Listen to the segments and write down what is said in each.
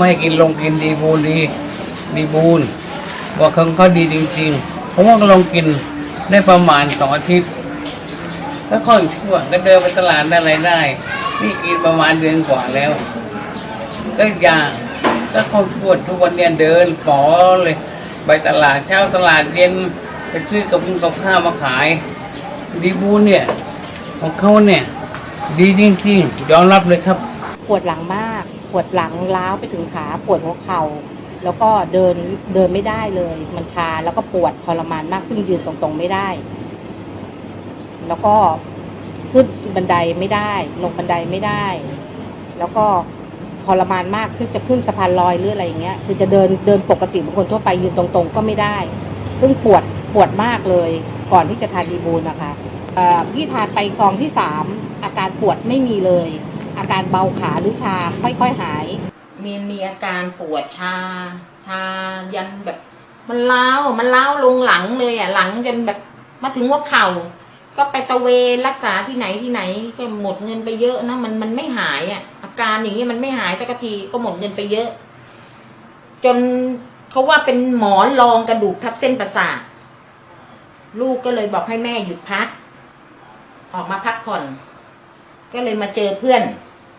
ไม่ให้กินลงกินดีบูนดีดีบูนบอกเขาเขาดีจริงๆผมว่าก็ลองกินได้ประมาณสองอาทิตย์แล้วค่อยชั่วก็เดินไปตลาดได้อะไรได้ นี่กินประมาณเดือนกว่าแล้ว ก็ยาก็เข้าชวดทุกวันเนี่ยเดินปอเลยไปตลาดเช้าตลาดเย็นไปซื้อกับกับข้าวมาขาย ดีบูนเนี่ยของเขาเนี่ย ดีจริงๆยอมรับเลยครับ ปวดหลังมาก ปวดหลังล้าวไปถึงขาปวดหัวเข่าแล้วก็เดินเดินไม่ได้เลย มันชาแล้วก็ปวดทรมานมากซึ่งยืนตรงๆไม่ได้ แล้วก็ขึ้นบันไดไม่ได้ ลงบันไดไม่ได้ แล้วก็ทรมานมากคือจะขึ้นสะพานลอยหรืออะไรอย่างเงี้ย คือจะเดินเดินปกติเหมือนคนทั่วไปยืนตรงๆ ก็ไม่ได้ ซึ่งปวดปวดมากเลยก่อนที่จะทานดีบูลนะคะพี่ทานไปซองที่สามอาการปวดไม่มีเลย อาการเบาขาหรือชาค่อยๆหาย มีมีอาการปวดชา ชายันแบบ มันล้าวมันล้าวลงหลังเลยอะหลังจนแบบมาถึงหัว่าเข่า ก็ไปตะเวนรักษาที่ไหนที่ไหนก็หมดเงินไปเยอะนะมันมันไม่หายอะ อาการอย่างนี้มันไม่หายสักทีก็หมดเงินไปเยอะ จนเขาว่าเป็นหมอนรองกระดูกทับเส้นประสาทลูกก็เลยบอกให้แม่หยุดพัก ออกมาพักผ่อน ก็เลยมาเจอเพื่อน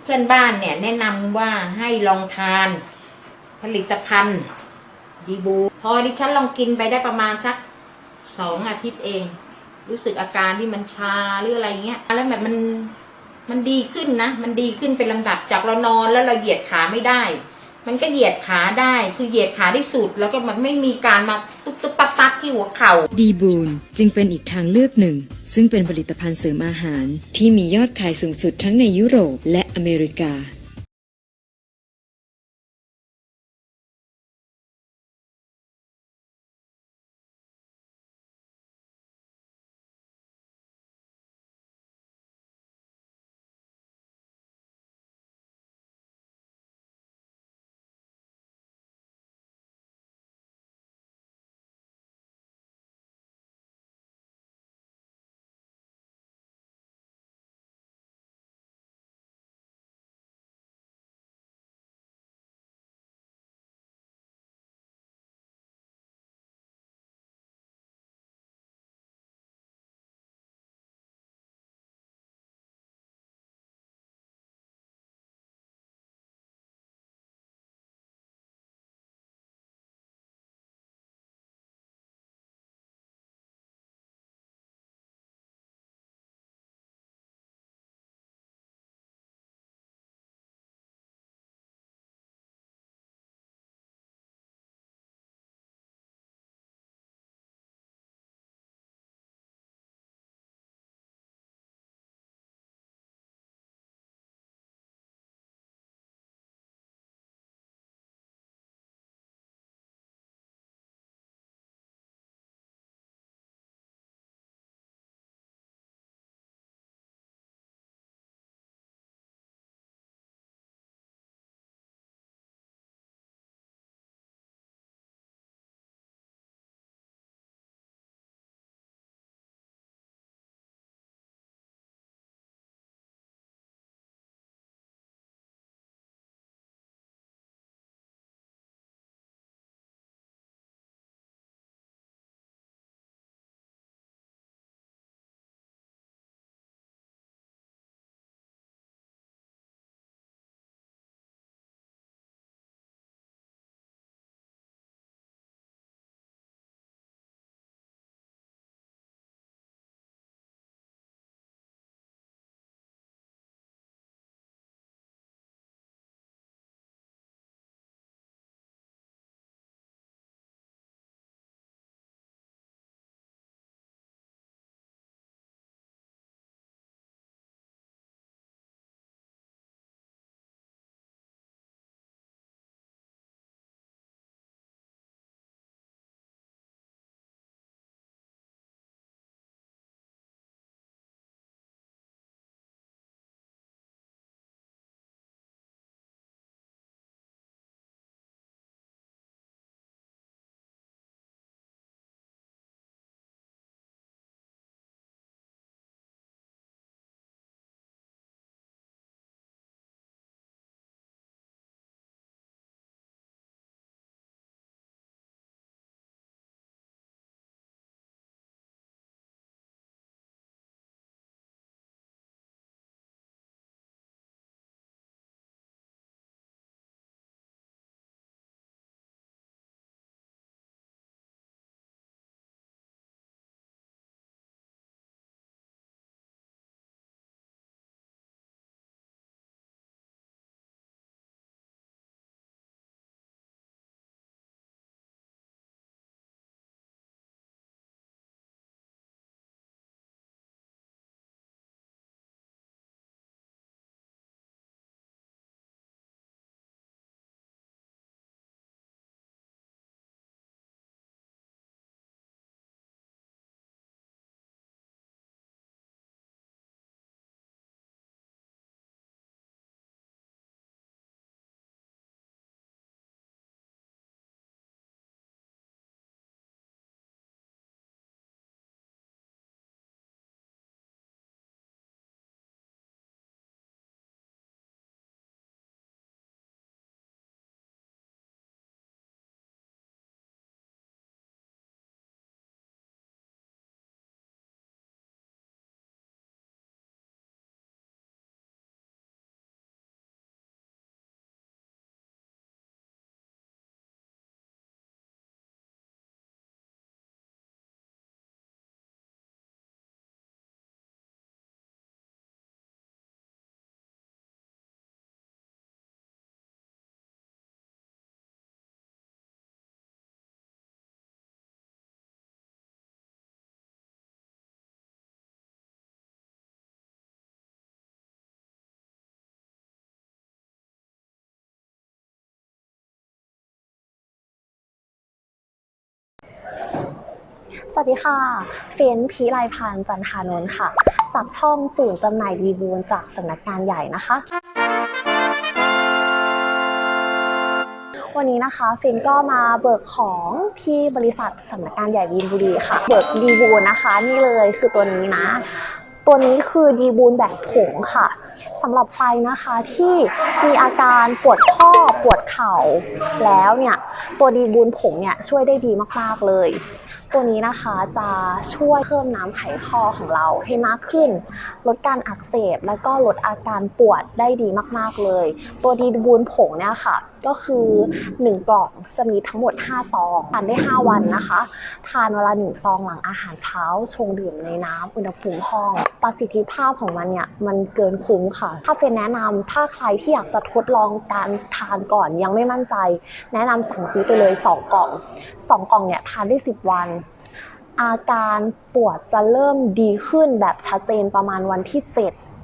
เพื่อนบ้านเนี่ยแนะนำว่าให้ลองทาน ผลิตภัณฑ์ดีบู พอดิฉันลองกินไปได้ประมาณสักสองอาทิตย์เอง รู้สึกอาการที่มันชาหรืออะไรเงี้ยแล้วแบบมันมันดีขึ้นนะ มันดีขึ้นเป็นลำดับจากเรานอนแล้วเราเหยียดขาไม่ได้ มันก็เหยียดขาได้คือเหยียดขาได้สุด แล้วก็มันไม่มีการมาตุ๊บตุ๊บปักปักที่หัวเข่า ดีบูนจึงเป็นอีกทางเลือกหนึ่ง ซึ่งเป็นผลิตภัณฑ์เสริมอาหารที่มียอดขายสูงสุดทั้งในยุโรปและอเมริกา สวัสดีค่ะ เฟนพีไลพันจันทานนท์ค่ะ จากช่องศูนย์จำหน่ายดีบูลจากสำนักงานใหญ่นะคะ วันนี้นะคะเฟนก็มาเบิกของที่บริษัทสำนักงานใหญ่วีนบุรีค่ะ เบิกดีบูลนะคะ นี่เลยคือตัวนี้นะ ตัวนี้คือดีบูลแบบผงค่ะสำหรับใครนะคะที่มีอาการปวดข้อปวดเข่าแล้วเนี่ยตัวดีบูลผงเนี่ยช่วยได้ดีมากๆเลย ตัวนี้นะคะจะช่วยเพิ่มน้ำไขข้อของเราให้มากขึ้น ลดการอักเสบแล้วก็ลดอาการปวดได้ดีมากๆเลย ตัวดีบูนผงเนี่ยค่ะ ก็คือ 1 กล่องจะมีทั้งหมด 5 ซองทานได้ 5 วันนะคะ ทานเวลา 1 ซองหลังอาหารเช้าชงดื่มในน้ำอุณหภูมิห้อง ประสิทธิภาพของมันเนี่ยมันเกินคุ้มค่ะ ถ้าเป็นแนะนำถ้าใครที่อยากจะทดลองการทานก่อนยังไม่มั่นใจ แนะนำสั่งซื้อไปเลย 2 กล่อง 2กล่องเนี่ยทานได้ 10 วัน อาการปวดจะเริ่มดีขึ้นแบบชัดเจนประมาณวันที่ 7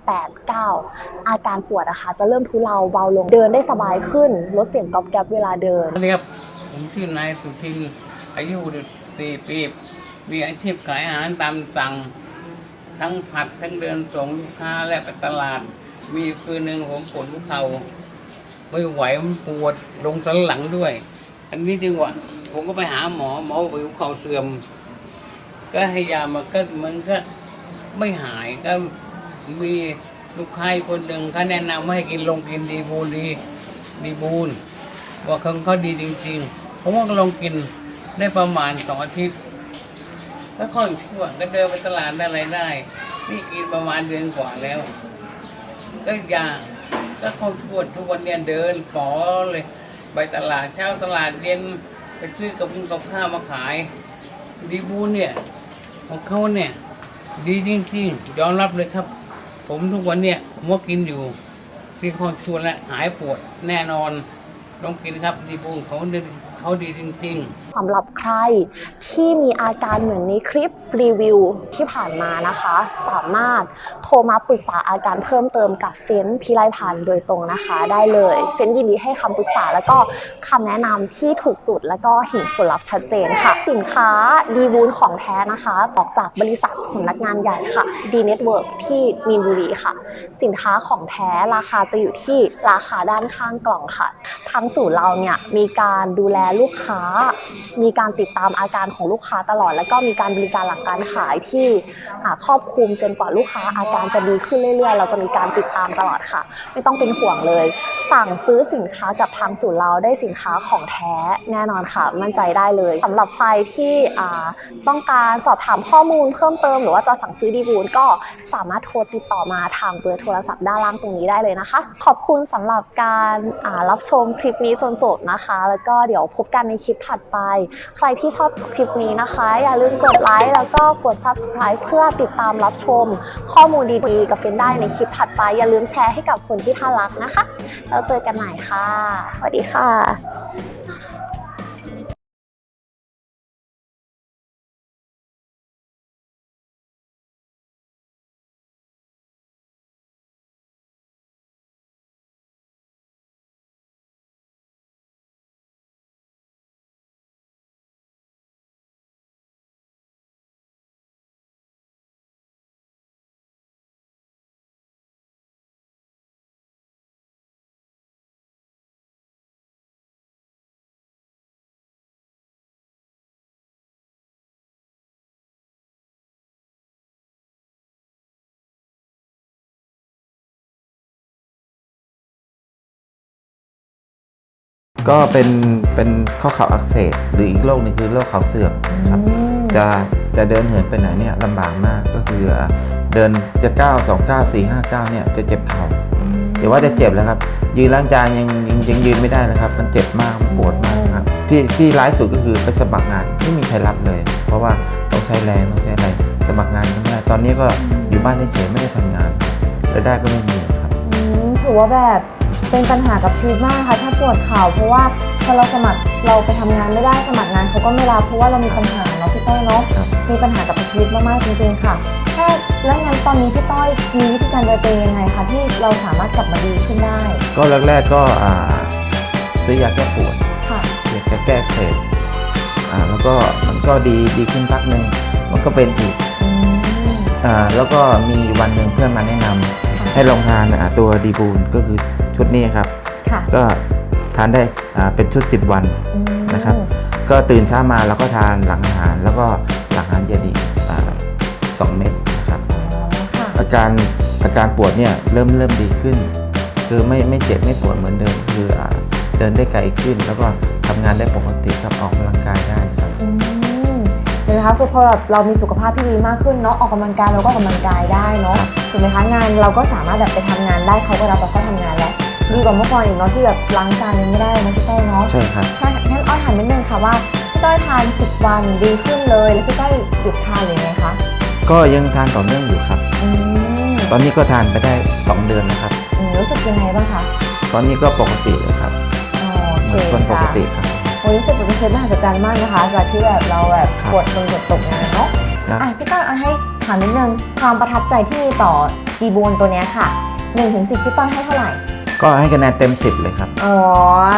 8 9 อาการปวดอะคะจะเริ่มทุเลาเบาลงเดินได้สบายขึ้น ลดเสียงก๊อบแก๊บเวลาเดินสวัสดีครับผมชื่อนายสุทินอายุ64ปีมีอาชีพขายอาหารตามสั่ง ทั้งผัดทั้งเดินส่งลูกค้าและไปตลาด มีคืนหนึ่งผมปวดหัวเขาไม่ไหวมันปวดลงสันหลังด้วย อันนี้จึงว่า ผมก็ไปหาหมอหมอบอกว่าหัวเข่าเสื่อม ก็ให้ยามาก็มันก็ไม่หายก็มีลูกค้าคนหนึ่งเขาแนะนำว่าให้กินลงกินดีบูลดีดีบูลว่าเขาเขาดีจริงๆผมว่าก็ลองกินได้ประมาณสองอาทิตย์แล้วค่อยชั่วก็เดินไปตลาดได้อะไรได้ นี่กินประมาณเดือนกว่าแล้ว ก็ยาก็เข้าชั่วทุกวันเนี่ยเดินปอเลย ไปตลาดเช้าตลาดเย็น ไปซื้อกับกับข้าวมาขาย ดีบูนเนี่ย ของเขาเนี่ย ดีจริงๆยอมรับเลยครับ ผมทุกวันเนี่ยผมก็กินอยู่พี่เขาชวนและหายปวดแน่นอน ต้องกินครับดีบูลเขาดีเขาดีจริงๆสำหรับใครที่มีอาการเหมือนในคลิปรีวิวที่ผ่านมานะคะ สามารถโทรมาปรึกษาอาการเพิ่มเติมกับเฟ้นพิไลพันธ์โดยตรงนะคะ ได้เลย เฟ้นยินดีให้คำปรึกษาแล้วก็คำแนะนำที่ถูกจุดแล้วก็เห็นผลลัพธ์ชัดเจนค่ะ สินค้าดีบูนของแท้นะคะออกจากบริษัทสำนักงานใหญ่ค่ะดีเน็ตเวิร์กที่มีนบุรีค่ะ สินค้าของแท้ราคาจะอยู่ที่ราคาด้านข้างกล่องค่ะทางศูนย์เราเนี่ยมีการดูแลลูกค้า มีการติดตามอาการของลูกค้าตลอด แล้วก็มีการบริการหลังการขายที่ครอบคลุมจนกว่าลูกค้าอาการจะดีขึ้นเรื่อยๆ เราจะมีการติดตามตลอดค่ะ ไม่ต้องเป็นห่วงเลย สั่งซื้อสินค้ากับทางศูนย์เราได้สินค้าของแท้แน่นอนค่ะ มั่นใจได้เลยสำหรับใครที่ต้องการสอบถามข้อมูลเพิ่มเติม หรือว่าจะสั่งซื้อดีบูลก็สามารถโทรติดต่อมาทางเบอร์โทรศัพท์ด้านล่างตรงนี้ได้เลยนะคะ ขอบคุณสำหรับการรับชมคลิปนี้จนจบนะคะ แล้วก็เดี๋ยวพบกันในคลิปถัดไป ใครที่ชอบคลิปนี้นะคะ อย่าลืมกดไลค์แล้วก็กด subscribe เพื่อติดตามรับชม ข้อมูลดีๆ กับเฟนได้ในคลิปถัดไป อย่าลืมแชร์ให้กับคนที่ท่านรักนะคะ แล้วเจอกันใหม่ค่ะสวัสดีค่ะ ก็เป็นเป็นข้อเข่าอักเสบหรืออีกโรคหนึงคือโรคเข่าเสื่อมครับจะจะเดินเหินไปไหนเนี่ยลำบากมากก็คืออะเดินจะก้าวสองก้าวสี่ห้าก้าวเนี่ยจะเจ็บเข่าเดี๋ยวว่าจะเจ็บแล้วครับ ยืนล้างจานยังยังยังยืนไม่ได้นะครับ มันเจ็บมากมันปวดมากครับ ที่ที่ร้ายสุดก็คือไปสมัครงานไม่มีใครรับเลย เพราะว่าต้องใช้แรงต้องใช้อะไรสมัครงานก็ไม่ได้ตอนนี้ก็อยู่บ้านเฉยๆไม่ได้ทำงานรายได้ก็ไม่มีครับอืมถือว่าแบบ เป็นปัญหากับชีวิตมากค่ะถ้าปวดเข่าเพราะว่าพอเราสมัครเราไปทำงานไม่ได้สมัครงานเขาก็ไม่รับเพราะว่าเรามีปัญหาเนาะพี่ต้อยเนาะครับมีปัญหากับชีวิตมากๆจริงๆค่ะถ้าแล้วงั้นตอนนี้พี่ต้อยมีวิธีการดูแลตัวเองยังไงคะที่เราสามารถกลับมาดีขึ้นได้ก็แรกๆก็อ่าซื้อยาแก้ปวดค่ะ อยากจะแก้อักเสพอ่าแล้วก็มันก็ดีดีขึ้นพักหนึ่งมันก็เป็นอีกอืม อ่าแล้วก็มีวันหนึ่งเพื่อนมาแนะนำ ให้ลองทานอ่าตัวดีบูลก็คือชุดนี้ครับ ค่ะก็ทานได้อ่าเป็นชุด 10 วันอืมนะครับ ก็ตื่นเช้ามาแล้วก็ทานหลังอาหารแล้วก็หลังอาหารเย็นอีกอ่าสองเม็ดนะครับ อ๋อค่ะ อาการอาการปวดเนี่ยเริ่มเริ่มดีขึ้น คือไม่ไม่เจ็บไม่ปวดเหมือนเดิม คืออ่าเดินได้ไกลขึ้น แล้วก็ทำงานได้ปกติครับออกกำลังกายได้ครับอืมเห็ นไหมคะคือพอแบบเรามีสุขภาพที่ดีมากขึ้นเนาะออกกำลังกายเราก็ออกกำลังกายได้เนาะถูกไหมคะงานเราก็สามารถแบบไปทำงานได้เขาก็รับเราเข้าทำงานแล้วดีกว่าเมื่อก่อนอีกเนาะที่แบบล้างจานยังไม่ได้นะพี่ต้อยเนาะใช่ครับใช่ค่ะงั้นอ้อยถามนิดนึงค่ะว่าพี่ต้อยทาน 10 วันดีขึ้นเลยแล้วพี่ต้อยหยุดทานหรือไงคะก็ยังทานต่อเนื่องอยู่ครับอืมตอนนี้ก็ทานไปได้ 2 เดือนนะครับอืมรู้สึกยังไงบ้างคะตอนนี้ก็ปกติเลยครับอ๋อเหโอมือนเคคนปกค่ะติครับโอ้ย รู้สึกเป็นเคสมหัศจรรย์มากนะคะจากที่แบบเราแบบครับปวดจนเกือบตกงานเนาะนะอะพี่ต้อยเอาให้ถามนิดนึงความประทับใจที่มีต่อจีบูนตัวเนี้ยค่ะ1ถึง10พี่ต้อยให้เท่าไหร่ ก็ให้คะแนนเต็ม 10 เลยครับ อ๋อ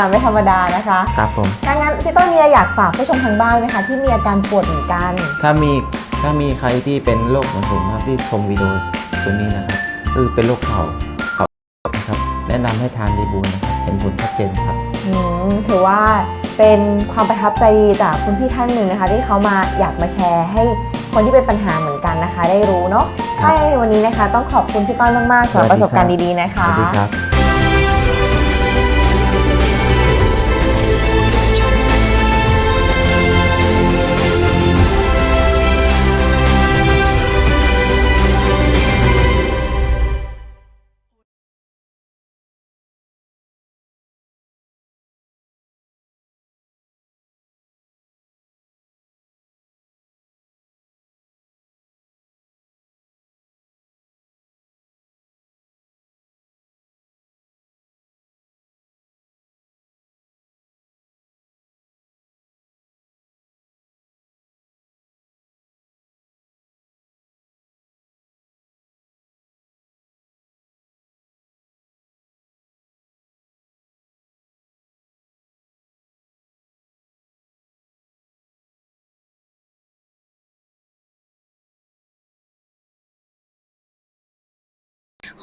ไม่ธรรมดานะคะ ครับผมดังนั้นพี่ต้อยมีอะไรอยากฝากผู้ชมทางบ้านไหมคะที่มีอาการปวดเหมือนกัน ถ้ามีถ้ามีใครที่เป็นโรคเหมือนผมนะครับที่ชมวิดีโอตัวนี้นะครับคือเป็นโรคเข่าเข่า นะครับแนะนำให้ทานดีบูลนะครับเห็นผลชัดเจนครับอืมถือว่าเป็นความประทับใจจากคุณพี่ท่านหนึ่งนะคะ ที่เขามาอยากมาแชร์ให้คนที่เป็นปัญหาเหมือนกันนะคะ ได้รู้เนาะครับใช่วันนี้นะคะ ต้องขอบคุณพี่ต้อยมากๆสำหรับสวัปสดีระสบการณ์ครับดีๆนะสคะวัสดีครับ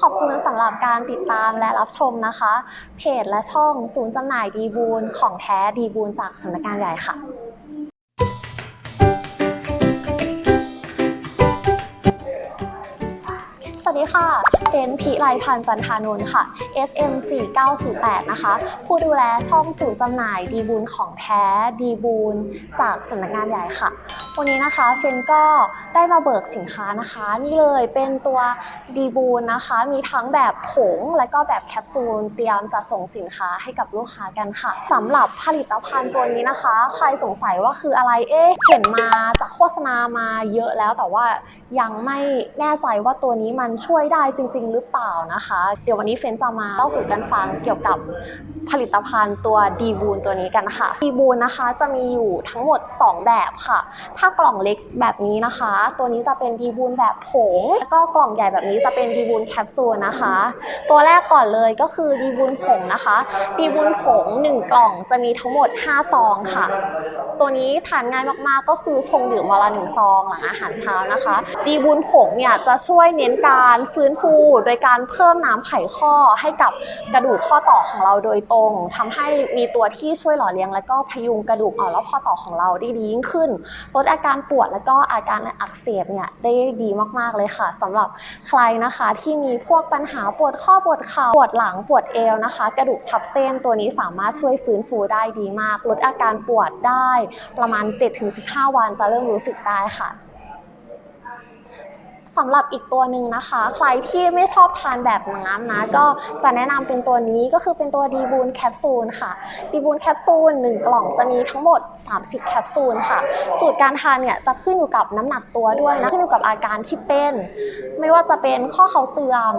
ขอบคุณสำหรับการติดตามและรับชมนะคะ เพจและช่องศูนย์จำหน่ายดีบูลของแท้ดีบูลจากสำนักงานใหญ่ค่ะสวัสดีค่ะเจนพิไลพันธ์จันทานนท์ค่ะ SM 4908นะคะ ผู้ดูแลช่องศูนย์จำหน่ายดีบูลของแท้ดีบูลจากสำนักงานใหญ่ค่ะ วันนี้นะคะเฟนก็ได้มาเบิกสินค้านะคะ นี่เลยเป็นตัวดีบูลนะคะ มีทั้งแบบผงและก็แบบแคปซูลเตรียมจะส่งสินค้าให้กับลูกค้ากันค่ะสำหรับผลิตภัณฑ์ตัวนี้นะคะ ใครสงสัยว่าคืออะไรเอ๊ะเห็นมาจากโฆษณามาเยอะแล้วแต่ว่ายังไม่แน่ใจว่าตัวนี้มันช่วยได้จริง ๆ หรือเปล่านะคะ เดี๋ยววันนี้เฟนจะมาเล่าสู่กันฟังเกี่ยวกับผลิตภัณฑ์ตัวดีบูลตัวนี้กันค่ะดีบูลนะคะจะมีอยู่ทั้งหมด 2 แบบค่ะถ้ากล่องเล็กแบบนี้นะคะ ตัวนี้จะเป็นดีบูลแบบผง แล้วก็กล่องใหญ่แบบนี้จะเป็นดีบูลแคปซูลนะคะ ตัวแรกก่อนเลยก็คือดีบูลผงนะคะดีบูลผง 1 กล่องจะมีทั้งหมด 5 ซองค่ะ ตัวนี้ทานง่ายมากๆ ก็คือชงดื่มวันละหนึ่งซองหลังอาหารเช้านะคะ ดีบูลผงเนี่ยจะช่วยเน้นการฟื้นฟูโดยการเพิ่มน้ำไขข้อให้กับกระดูกข้อต่อของเราโดยตรงทำให้มีตัวที่ช่วยหล่อเลี้ยง และก็พยุงกระดูกอ่อนและข้อต่อของเราได้ดียิ่งขึ้นลดอาการปวดและก็อาการอักเสบเนี่ยได้ดีมากๆเลยค่ะสำหรับใครนะคะที่มีพวกปัญหาปวดข้อปวดเข่าปวดหลังปวดเอวนะคะ กระดูกทับเส้นตัวนี้สามารถช่วยฟื้นฟูได้ดีมาก ลดอาการปวดได้ประมาณ 7-15 วันจะเริ่มรู้สึกได้ค่ะ สำหรับอีกตัวหนึ่งนะคะ ใครที่ไม่ชอบทานแบบน้ำนะ ก็จะแนะนำเป็นตัวนี้ก็คือเป็นตัวดีบูนแคปซูลค่ะดีบูนแคปซูล1กล่องจะมีทั้งหมด 30 แคปซูลค่ะ สูตรการทานเนี่ยจะขึ้นอยู่กับน้ำหนักตัวด้วยนะขึ้นอยู่กับอาการที่เป็น ไม่ว่าจะเป็นข้อเข่าเสื่อม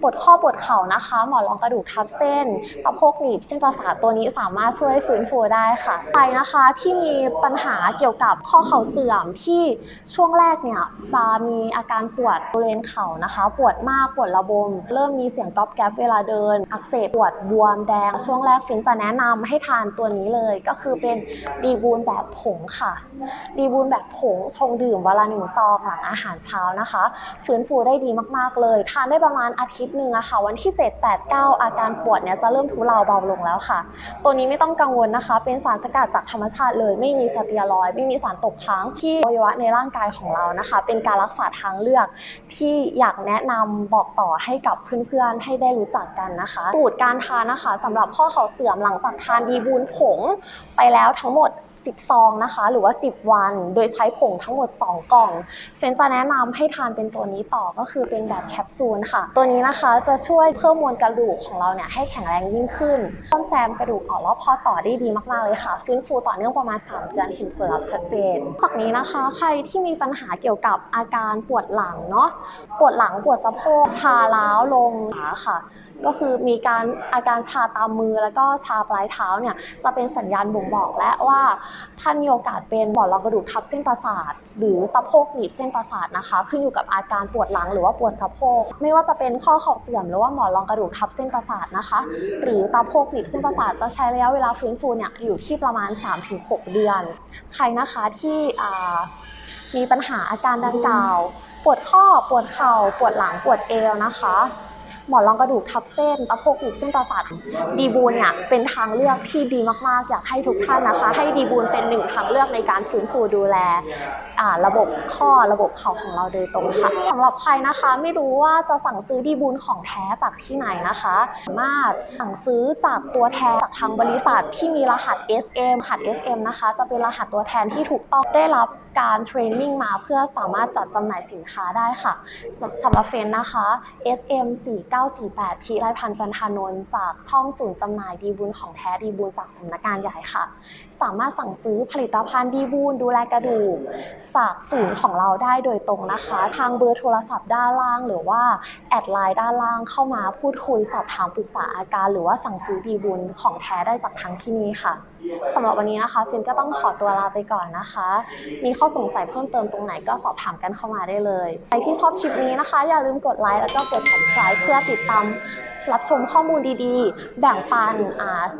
ปวดข้อปวดเข่านะคะ หมอนรองกระดูกทับเส้นสะโพกหนีบเส้นประสาทตัวนี้สามารถช่วยฟื้นฟูได้ค่ะใครนะคะที่มีปัญหาเกี่ยวกับข้อเข่าเสื่อมที่ช่วงแรกเนี่ยจะมีอาการปวดบริเวณเข่านะคะ ปวดมากปวดระบม เริ่มมีเสียงก๊อบแก๊บเวลาเดิน อักเสบปวดบวมแดง ช่วงแรกฟินจะแนะนำให้ทานตัวนี้เลย ก็คือเป็นดีบูนแบบผงค่ะ ดีบูนแบบผงชงดื่มเวละหนึ่งซองหลังอาหารเช้านะคะ ฟื้นฟูได้ดีมากๆเลย ทานได้ประมาณอาทิตย์หนึ่งอะค่ะวันที่ 7 8 9 อาการปวดเนี่ยจะเริ่มทุเลาเบาลงแล้วค่ะ ตัวนี้ไม่ต้องกังวลนะคะ เป็นสารสกัดจากธรรมชาติเลย ไม่มีสเตียรอยด์ไม่มีสารตกค้างที่อวัยวะในร่างกายของเรานะคะ เป็นการรักษาทางเลือก ที่อยากแนะนำบอกต่อให้กับเพื่อนๆให้ได้รู้จักกันนะคะสูตรการทานนะคะสำหรับข้อเข่าเสื่อมหลังจากทานดีบูนผงไปแล้วทั้งหมด 10 ซองนะคะ หรือว่า 10 วัน โดยใช้ผงทั้งหมด 2 กล่อง เฟนจะแนะนำให้ทานเป็นตัวนี้ต่อก็คือเป็นแบบแคปซูลค่ะ ตัวนี้นะคะจะช่วยเพิ่มมวลกระดูกของเราเนี่ยให้แข็งแรงยิ่งขึ้นซ่อมแซมกระดูกอ่อนรอบข้อต่อได้ดีมากๆเลยค่ะ ฟื้นฟูต่อเนื่องประมาณ 3 เดือนเห็นผลลัพธ์ชัดเจนจากนี้นะคะ ใครที่มีปัญหาเกี่ยวกับอาการปวดหลังเนาะปวดหลังปวดสะโพกชาล้าวลงขาค่ะ ก็คือมีการอาการชาตามมือแล้วก็ชาปลายเท้าเนี่ยจะเป็นสัญญาณบ่งบอกและว่าท่านมีโอกาสเป็นหมอนรองกระดูกทับเส้นประสาท หรือสะโพกหนีบเส้นประสาทนะคะ ขึ้นอยู่กับอาการปวดหลังหรือว่าปวดสะโพก ไม่ว่าจะเป็นข้อเข่าเสื่อมหรือว่าหมอนรองกระดูกทับเส้นประสาทนะคะ หรือสะโพกหนีบเส้นประสาทจะใช้ระยะเวลาฟื้นฟูเนี่ยอยู่ที่ประมาณ 3-6 เดือน ใครนะคะที่มีปัญหาอาการดังกล่าว ปวดข้อ ปวดเข่า ปวดหลัง ปวดเอวนะคะ หมอนรองกระดูกทับเส้นตะโพกหนีบเส้นประสาทดีบูนเนี่ยเป็นทางเลือกที่ดีมากๆ อยากให้ทุกท่านนะคะ ให้ดีบูนเป็นหนึ่งทางเลือกในการฟื้นฟูดูแลระบบข้อระบบเข่าของเราโดยตรงค่ะสำหรับใครนะคะไม่รู้ว่าจะสั่งซื้อดีบูนของแท้จากที่ไหนนะคะสามารถสั่งซื้อจากตัวแทนจากทางบริษัทที่มีรหัส SM รหัส SM นะคะ จะเป็นรหัสตัวแทนที่ถูกต้องได้รับการเทรนนิ่งมาเพื่อสามารถจัดจำหน่ายสินค้าได้ค่ะสำหรับเฟนนะคะ SM49 948 พีไรพันธ์จันทานนท์จากช่องศูนย์จำหน่ายดีบุญของแท้ดีบุญจากสำนักงานใหญ่ค่ะ สามารถสั่งซื้อผลิตภัณฑ์ดีบุญดูแลกระดูกจากศูนย์ของเราได้โดยตรงนะคะ ทางเบอร์โทรศัพท์ด้านล่างหรือว่าแอดไลน์ด้านล่างเข้ามาพูดคุยสอบถามปรึกษาอาการ หรือว่าสั่งซื้อดีบุญของแท้ได้จากทางที่นี่ค่ะสำหรับวันนี้นะคะฟินก็ต้องขอตัวลาไปก่อนนะคะ มีข้อสงสัยเพิ่มเติมตรงไหนก็สอบถามกันเข้ามาได้เลย ใครที่ชอบคลิปนี้นะคะ อย่าลืมกดไลค์แล้วก็กด subscribe เพื่อติดตาม รับชมข้อมูลดีๆ แบ่งปัน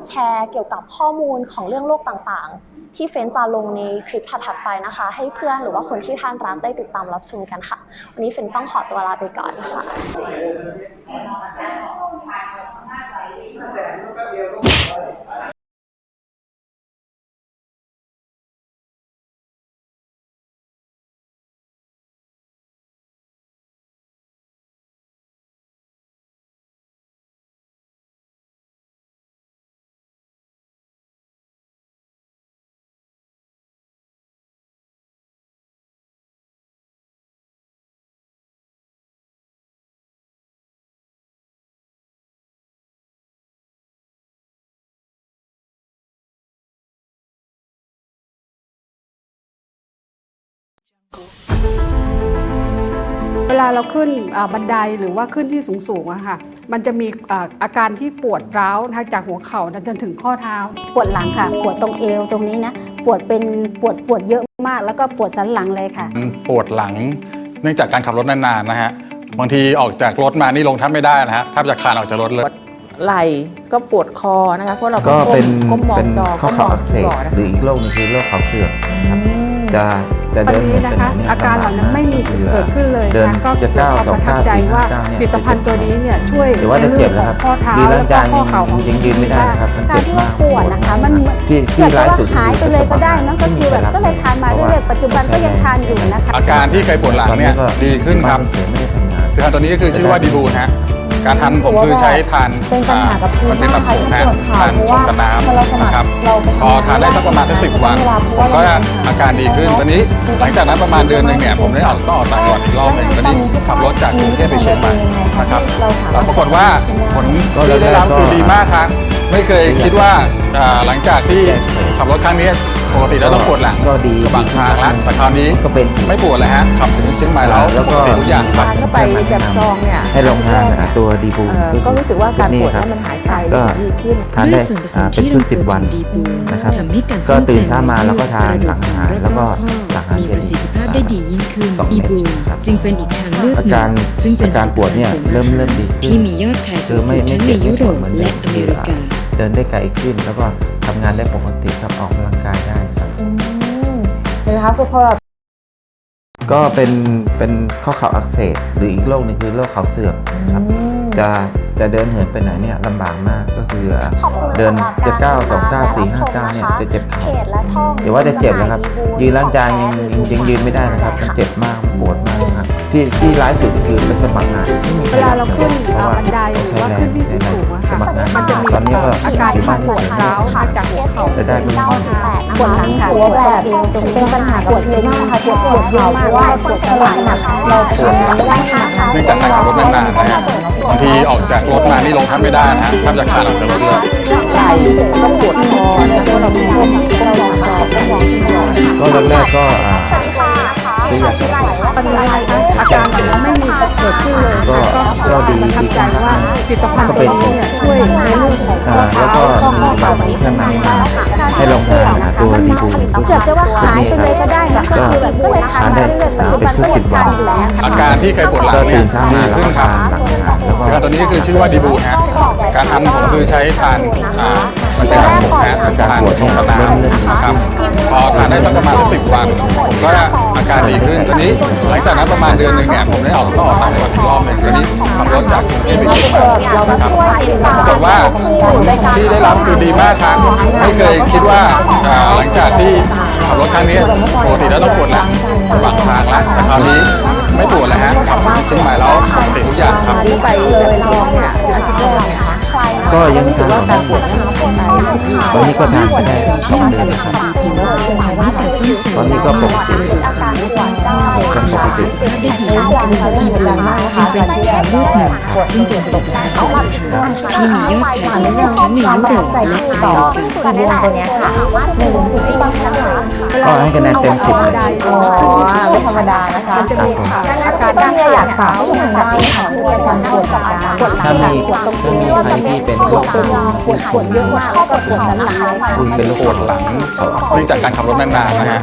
แชร์เกี่ยวกับข้อมูลของเรื่องโลกต่างๆ ที่เฟ้นจะลงในคลิปถัดๆไปนะคะ ให้เพื่อนหรือว่าคนที่ท่านรักได้ติดตามรับชมกันค่ะ วันนี้เฟ้นต้องขอตัวลาไปก่อนค่ะ เวลาเราขึ้นอ่าบันไดหรือว่าขึ้นที่สูงๆอะค่ะ มันจะมีอ่าอาการที่ปวดร้าวนะคะจากหัวเข่าจนถึงข้อเท้า ปวดหลังค่ะ ปวดตรงเอวตรงนี้นะ ปวดเป็นปวดปวดเยอะมากแล้วก็ปวดสันหลังเลยค่ะ ปวดหลังเนื่องจากการขับรถนานๆนะฮะ บางทีออกจากรถมานี่ลงแทบไม่ได้นะฮะแทบจะคลานออกจากรถเลย ไหล่ก็ปวดคอนะคะเพราะเราก็เป็นก้มมองเป็นจอข้อก้มมเข่าองอักเสคีย์บบอร์ดนะหรืออีกโรคหนึงคือโรคเข่าเสื่อมครับ จะจะตอนเดินนี้เหินนะไปไหนคะเนี่ยอาการเหล่านั้นไม่มีลำบากเกิดขึ้นเลยเดินนะก็จะเกิดก้าวความสอปงระทับก้าวใจสี่ว่าห้าก้าวเนี่ยผลิตภัณฑ์ตัวนี้เนี่ยช่วยหรือว่าในจะเรื่เจ็อบงแล้วขคอรับงข้อเท้ายืนแล้ล้าวงก็จานข้อเข่าของยังยืนไม่ได้นะครับมันการเจ็บที่ว่ามากปวดนะคะมันที่เกิที่ดร้ายว่าสุดหายไปเลยก็ได้นะก็คือแบบก็เลยทานมาเรื่อยๆปัจจุบันก็ยังทานอยู่นะคะอาการที่เคยปวดหลังเนี่ยดีขึ้นครับเฉยไม่ได้ทำงานคือทานตัวนี้ก็คือชื่อว่าดีบูนะฮะ การทานผมคือใช้ทานเป็นปัญหากับมันเป็นแบบผงนะปวดเข่าทานเพราะผว่างกับน้พอเราสำมัครนะครับเราไปทำงานพอทานได้สักประมาณสักสิบวันเวลาเพผราะมว่าก็เราอาการดีขึ้นตอนนี้หลังจากนั้นประมาณเดือนหนึ่งเนี่ยผมได้ออกต้องออกต่างจังหวัดอีกรอบหนึ่งตอนนี้ขับรถจากกรุงเทพไปเชียงใหม่นะครับแต่ปรากฏว่าผลที่ได้รับคือดีมากครับไม่เคยคิดว่าอ่าหลังจากที่ขับรถครั้งนี้ ปกติแล้วต้องปวดหลังก็ดีกระบังทางแล้วแต่คราวนี้ก็เป็นไม่ปวดเลยฮะขับถึงเชียงใหม่แล้วแล้วก็ปกติทุกอย่างครับทานเข้าไปแบบซองเนี่ยให้ลองทานอะตัวดีบูลเอ่อก็รู้สึกว่าการปวดนั้นมันหายไปก็รู้สึกดีขึ้นทานด้วได้ยส่วนผสมอ่าเป็นที่คลรึ่งงสิตัวบขวัอนงดีบูนนะครับทำให้การก็ซ่อมแซตื่นมเช้ามาแล้วก็ทานหลังอาหารแล้วก็หลังอาหารมีเย็นประสิทธิภาพได้ดียิ่งขึ้นสองเม็ดีดบูนครับจึงเป็นอีกทางเลือกหอานึ่การงซึ่งเป็นอาการปวดเนี่ยผลิตภัณฑ์เริ่มเริ่มดีขึ้นที่มียอดขายสูคืงอสุไม่ดไม่ทั้งในเจ็บยุโรปไม่ปวดเหมือนและเดิอมเมริกาเดินได้ไกลขึ้นแล้วก็ทำงานได้ปกติครับออกกำลังกายได้ครับอืมเห็นไหมคะคือพอเราก็เป็นเป็นข้อเข่าอักเสบหรืออีกโรคหนึงคือโรคเข่าเสื่อมครับ จะจะเดินเหินไปไหนเนี่ยลำบากมากก็คืออะขอบคุณเดินสำหรับจะรเก้าสองติเก้าดตมสี่ห้าและเก้าเนี่ยรับชมจะเจ็บเพเข่าจและช่องเดี๋ยวว่าจะเจ็บนะครับจำหน่ายดีบูยืนล้างจานยังยังยังยืนไม่ได้นะครับมันเจ็บมากมันปวดมากครับที่ที่ร้ายสุดก็คือไปสมัครงานไม่มีใคเวลาเราขึ้นเพราะว่าบันไดหรือว่าขึ้นที่สูงๆอะค่ะสมัครงานมันจะมีตอนนี้ก็อาการอยู่บ้านปวดเฉยร้าวมาจากหัวเข่าจะได้ก็เก้าสิบแปดนะคะปวดหลังค่ะหัวแบบปวดเอวตรงนี้เป็นปัญหาปวดเยอะมากค่ะปวดปวดเยอะมากเพราะว่าปวดสลายนะคะเราทำงานไม่ได้ค่ะเนื่องจากการขับรถนานๆนะฮะบางทีออกจากรถมานี่ลงแทบไม่ได้นะฮะแทบจะขาดออกจากรถเลยไหล่ก็ปวดคอนะเพราะเรามีโรคที่เราหลังคอต้องมองที่หลอดก็แรกๆก็อ่าซื้อยาสลบตอนนี้นะคะอาการถึงไม่มี เกิดขึ้นเลยก็ค่ะก็ดีประทับใจว่าผลิตภัณฑ์ก็ตัเป็วนนี้เนี่ยช่วยในเรื่องของข้อ่าอแล้วเท้าก็แล้วก็มีข้อบางเข่าเครื่องในมาให้ลองทานอะตัวดีบูลเกือบจะว่าหายไปเลยก็ได้นะก็คือแบบก็เลยทานมาเรื่อยๆปัจจุบันก็ยังทานอยู่นะคะอาการที่เคยปวดหลังก็เนี่ตื่ยนเช้าดีมาแล้วขึ้นก็ครับทานหลังอาหารแล้วก็ยาตัวนี้ก็คือชื่อว่าดีบูฮะการทำผมคือใช้ทานอ่ามันเป็นแบบผมฮะทานผงกระน้ำนะครับพอทานได้สักประมาณสิบวันผมก็ อาการดีขึ้นตอนนี้หลังจากนั้นประมาณเดือนหนึ่งเนี่ยผมได้ออกก็ออกต่างจังหวัดอีกรอบหนึ่งตอนนี้ขับรถจากกรุงเทพไปเชียงใหม่นะครับปรากฏว่าผลที่ได้รับคือดีมากครับไม่เคยคิดว่าหลังจากที่ขับรถครั้งนี้ปกติแล้วต้องปวดหลังบางทางแล้วแต่คราวนี้ไม่ปวดแล้วฮะขับถึงเชียงใหม่แล้วปกติทุกอย่างครับดีไปแบบซองเนี่ยอาทิตย์แรกเนี่ยก็ยังทากนว่าต่อการปวดตอนนี้ก็ทานส่วนได้ผสมสที่องลงเดือนตัวนะครับ งดีบูนทำให้การซ่อมแซมตอนนี้ก็ปกติอาการปวดได้มีประสิทธิภาพได้ดียิ่งขึ้นดีบูนจึงเป็นอีกทางเลือกหนึ่งซึ่งเป็นผลิตภัณฑ์เสริมอาหารที่มียอดขายสูงสุดทั้งในยุโรปและอเมริกาตัวนี้ตัวเนี้ยค่ะหนึ่งถึงที่บางครั้งก็ให้คะแนนเต็มสิบเลยอ๋อไม่ธรรมดานะคะมันจะมีค่ะอาการก็ด้านเนี่ยในอยากถามผู้ชมได้ค่ะที่อาจารย์ปวดกับอาการปวดหลัถ้างมีถ้ามีใครที่เป็นโรคปวดปวดปวดเยอะมากแล้วก็ปวดสันหลังเลยค่ะคุณเป็นโรคปวดหลังเนื่องจากการขับรถนานๆนะฮะ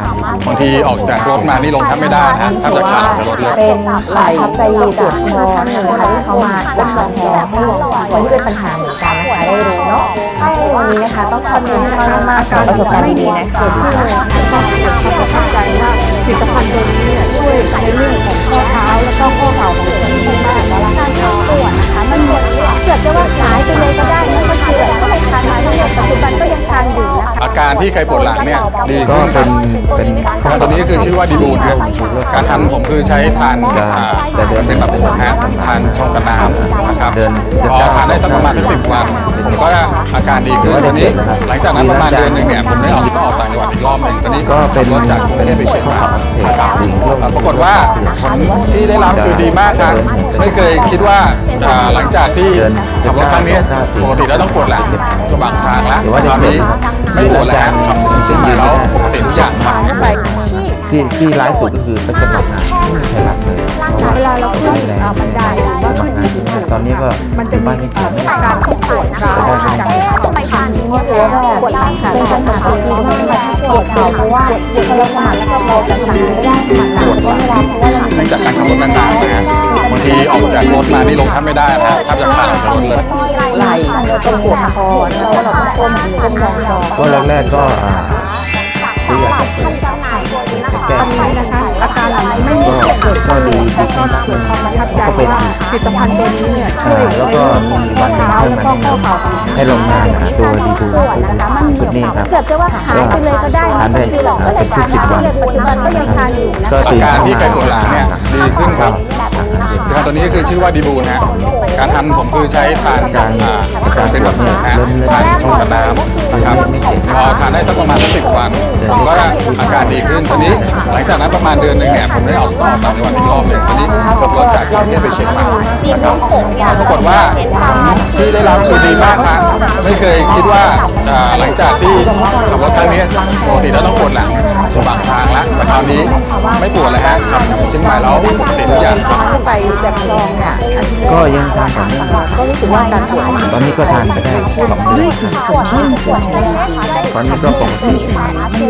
บางทีออกจากรถมานี่ลงแทบไม่ได้นะฮะแทบจะขาดออกจากรถเลย เป็นไหล่ทับใจปวดคอนั่นเลยนะคะที่เขามาจากคอแทนให้คนที่เป็นปัญหาเหมือนกันนะคะได้รู้เนาะใช่วันนี้นะคะต้องขอบคุณมากมากๆกับประสบการณ์ดีๆนะคะเกิดขึ้นเลยก็เกิดความประทับใจว่าผลิตภัณฑ์ตัวนี้เนี่ยช่วยในเรื่องของข้อเท้าแล้วก็ข้อเข่าของคนที่มากแล้วการปวดนะคะมันหมดเกือบจะว่าหายไปเลยก็ได้นะ ก็คือแบบก็เลยทานมาเรื่อยๆปัจจุบันก็ยังทานอยู่นะคะอาการที่เคยปวดหลังเนี่ยดีก็ขึ้นคเป็รับนเป็นตัวนี้ก็คือชื่อว่าดีบูนครับการทำผมคือใช้ทานจะอ่าจะเดินเป็นแบบผมฮะทานช่องกระน้ำนะครับเดินพอทานได้สักประมาณสิบวัน ผมก็อาการดีขึ้นตอนนี้ หลังจากนั้นประมาณเดือนหนึ่งเนี่ยผมได้ออกก็ออกต่างจังหวัดอีกรอบหนึ่งตอนนี้ก็เป็นรถจากกรุงเทพไปเชียงใหม่นะครับหรือโรคปรากฏว่าผลที่ได้รับคือดีมากครับไม่เคยคิดว่าอ่าหลังจากที่ขับรถครั้งนี้ปกติแล้วต้องปวดหลังก็บางทางแล้วหรือว่าคจะราวเจ็บนี้ไม่ปวดแล้วขับถึงเชียงใหม่แล้วปกติทุกอย่างครับเข้าไปที่ที่ร้ายสุดก็คือไปสมัครงานไม่มีใครรับเลย เพราะว่าเวลาเราขึ้นเอ่อบันไดหรือว่าสมัขึ้คนรงานที่สูงตอนนี้ก็ๆมันจะบ้ามีนที่เอ่เขียวออาการที่ปวดร้าวมาจากหัวเข่าไปทานนี้เนี่ยคือว่าปวดหลังค่ะเป็นปัญหาที่มากปวดเข่าเพราะว่าปวดเราขาแล้วก็เราจะสั่งไม่ได้ค่ะปวดเวลาเพราะว่าเราเนื่องจากการขับรถนานๆนะฮะบางทีออกจากรถมานี่ลงแทบไม่ได้นะฮะแทบจะขาดออกจากรถเลยไหล่ก็ปวดคอนะเพราะเราต้องก้มก้มลงคอก็แรกๆก็อ่าซื้อยาสลบแก้ตอนนี้นะคะ อาการเหล่านี้ไม่มีก็เกิดขึ้นดีแล้วก็เกิดความประทับใจว่าผลิตภัณฑ์ตัวนี้เนี่ยช่วยแล้วก็มีวันหนึ่งเท้าให้แล้วมาก็แนะข้อนเข่าของำให้ลงทานอะตัวดีบูปวนะคะมันมีชุดนี้ครับเกือบจะว่าหายไปเลยก็ได้นะคือแบบก็เลยทานมาเรื่อยปัจจุบันก็ยังทานอยู่นะก็คะอาการที่เคยปวดหลังเนี่ยดีขึ้นครับแบบนี้นะตัวนี้ก็คือชื่อว่าดีบูนฮะการทำผมคือใช้ทานการอ่าการเป็นแบบหมูแพะทานชงกับน้ำนะครับพอทานได้สักประมาณสักสิบวันผมก็อาการดีขึ้นทีนี้หลังจากนั้นประมาณดือนหนึ่งเนี่ยผมได้ออกต่อต่างจังหวัดอีกรอบหนึ่งทีนี้ขับรถจากกรุงเทพไปเชียงใหม่นะครับปรากฏว่าที่ได้รับคือดีมากครับไม่เคยคิดว่าอ่าหลังจากที่ขับรถครั้งนี้ปกติแล้วต้องปวดหลังบางทางแล้วแต่คราวนี้ไม่ปวดเลยฮะขับเชียงใหม่แล้วปกติทุกอย่างไปแบบซองเนี่ยอาทิตย์ก็ยังทานต่อเนื่องก็รู้สึกว่าการปวดตอนนี้ก็ทานไปได้สองเดืด้อวนยส่วนผสมที่ลงตัวของดีบูตอนนี้ก็ปกซึ่ติ